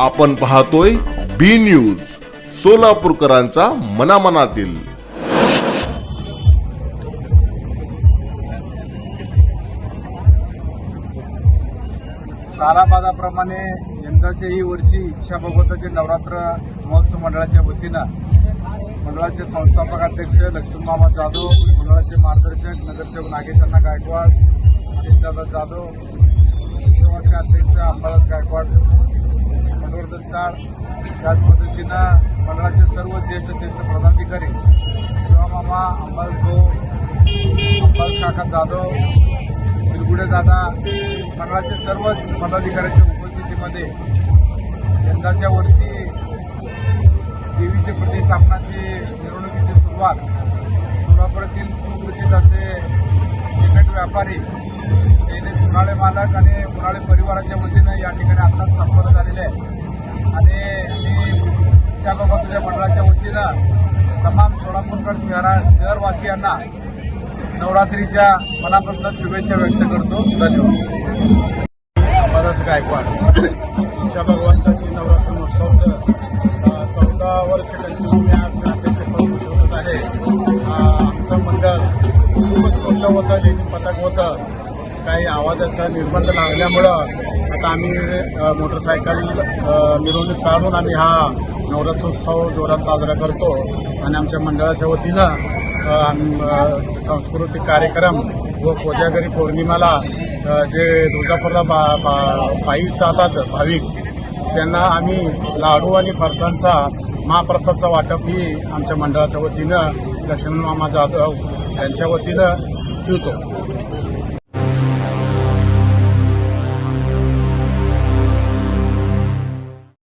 आपण पाहतोय बी न्यूज सोलापूरकरांचा मनामनातील. सालाबादाप्रमाणे यंदाच्याही वर्षी इच्छा भगवताचे नवरात्र महोत्सव मंडळाच्या वतीनं मंडळाचे संस्थापक अध्यक्ष लक्ष्मीमामा जाधव मंडळाचे मार्गदर्शक नगरसेवक नागेशांना गायकवाड दादा जाधव उत्सवाचे अध्यक्ष अंबादास गायकवाड मनोवर्धन चाळ त्याच पद्धतीनं मंडळाचे सर्व ज्येष्ठ श्रेष्ठ पदाधिकारी शिवामामा अंबादास भाऊ अंबादास काका जाधव तिरगुडे दादा मंडळाचे सर्वच पदाधिकाऱ्यांच्या उपस्थितीमध्ये यंदाच्या वर्षी देवीची प्रतिष्ठापनाची मिरवणुकीची सुरुवात सोलापुरातील सुप्रसिद्ध असे सिमेंट व्यापारी शैलेश उन्हाळे मालक आणि उन्हाळे परिवाराच्या वतीनं या ठिकाणी आत्ताच संपन्न झालेले आहे. इच्छा तुझ्या मंडळाच्या वतीनं तमाम सोलापूरकर शहरा शहरवासियांना नवरात्रीच्या मनापासून शुभेच्छा व्यक्त करतो. धन्यवाद. बरंच गायकवाड इच्छा भगवंताची नवरात्र महोत्सवचं चौदा वर्ष कंटिन्यू मी आज करू शोधत आहे. आमचं मंडळ खूपच मोठं होतं लेझिम पथक होतं. काही आवाजाचा निर्बंध लागल्यामुळं आता आम्ही मोटरसायकल मिरवणूक काढून आम्ही हा नवरात्रोत्सव जोरात साजरा करतो. आणि आमच्या मंडळाच्या वतीनं सांस्कृतिक कार्यक्रम व कोजागरी पौर्णिमाला जे दुर्गापूरला बा बा पायी जातात भाविक त्यांना आम्ही लाडू आणि फरसांचा महाप्रसादचा वाटप ही आमच्या मंडळाच्या वतीनं लक्ष्मण मामा जाधव यांच्या वतीनं ठेवतो.